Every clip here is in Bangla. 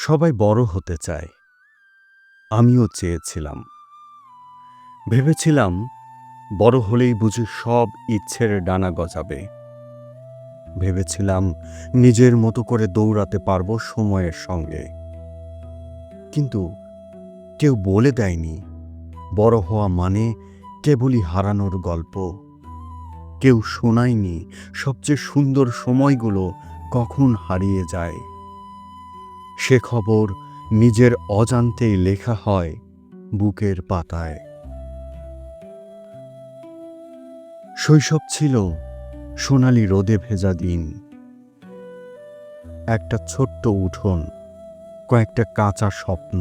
সবাই বড় হতে চায়। আমিও চেয়েছিলাম। ভেবেছিলাম, বড় হলেই বুঝি সব ইচ্ছের ডানা গজাবে। ভেবেছিলাম, নিজের মতো করে দৌড়াতে পারব সময়ের সঙ্গে। কিন্তু কেউ বলে দেয়নি, বড় হওয়া মানে কেবলই হারানোর গল্প। কেউ শোনায়নি সবচেয়ে সুন্দর সময়গুলো কখন হারিয়ে যায়। সে খবর নিজের অজান্তেই লেখা হয় বুকের পাতায়। শৈশব ছিল সোনালি রোদে ভেজা দিন। একটা ছোট্ট উঠোন, কয়েকটা কাঁচা স্বপ্ন,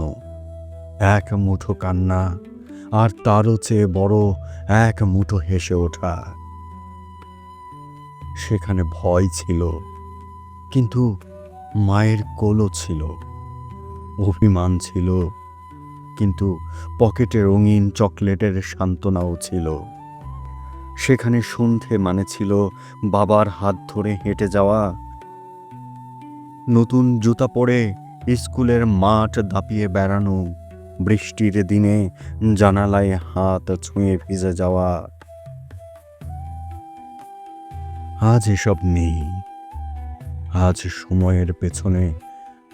এক মুঠো কান্না আর তারও চেয়ে বড় এক মুঠো হেসে ওঠা। সেখানে ভয় ছিল, কিন্তু মায়ের কোলও ছিল, অভিমান ছিল, কিন্তু পকেটে রঙিন চকলেটের সান্ত্বনাও ছিল। সেখানে সন্ধে মানে ছিল বাবার হাত ধরে হেঁটে যাওয়া। নতুন জুতা পরে স্কুলের মাঠ দাপিয়ে বেড়ানো, বৃষ্টির দিনে জানালায় হাত ছুঁয়ে ভিজে যাওয়া। আজ এসব নেই। আজ সময়ের পেছনে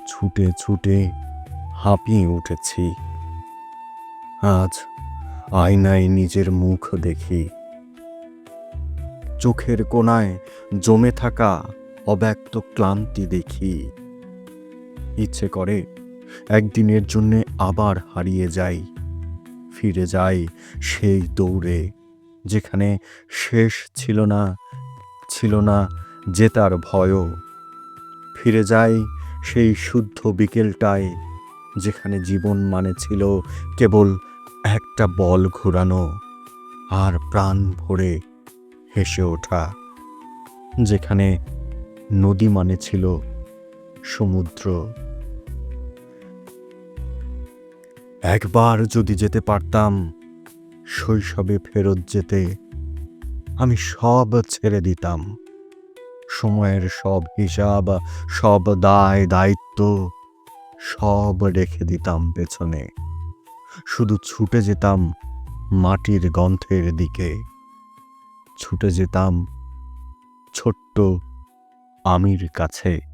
ছুটে ছুটে হাঁপিয়ে উঠেছি। আজ আয়নায় নিজের মুখ দেখি। চোখের কোণায় জমে থাকা অব্যক্ত ক্লান্তি দেখি। ইচ্ছে করে একদিনের জন্যে আবার হারিয়ে যাই। ফিরে যাই সেই দৌড়ে, যেখানে শেষ ছিল না ছিল না জেতার ভয়ও। ফিরে যায় সেই শুদ্ধ বিকেলটায়, যেখানে জীবন মানে ছিল কেবল একটা বল ঘোরানো আর প্রাণ ভরে হেসে ওঠা, যেখানে নদী মানে ছিল সমুদ্র। একবার যদি যেতে পারতাম, শৈশবে ফেরত যেতে আমি সব ছেড়ে দিতাম। সময়ের সব হিসাব, সব দায়, দায়িত্ব সব রেখে দিতাম পেছনে। শুধু ছুটে যেতাম মাটির গন্থের দিকে। ছুটে যেতাম ছোট্ট আমির কাছে।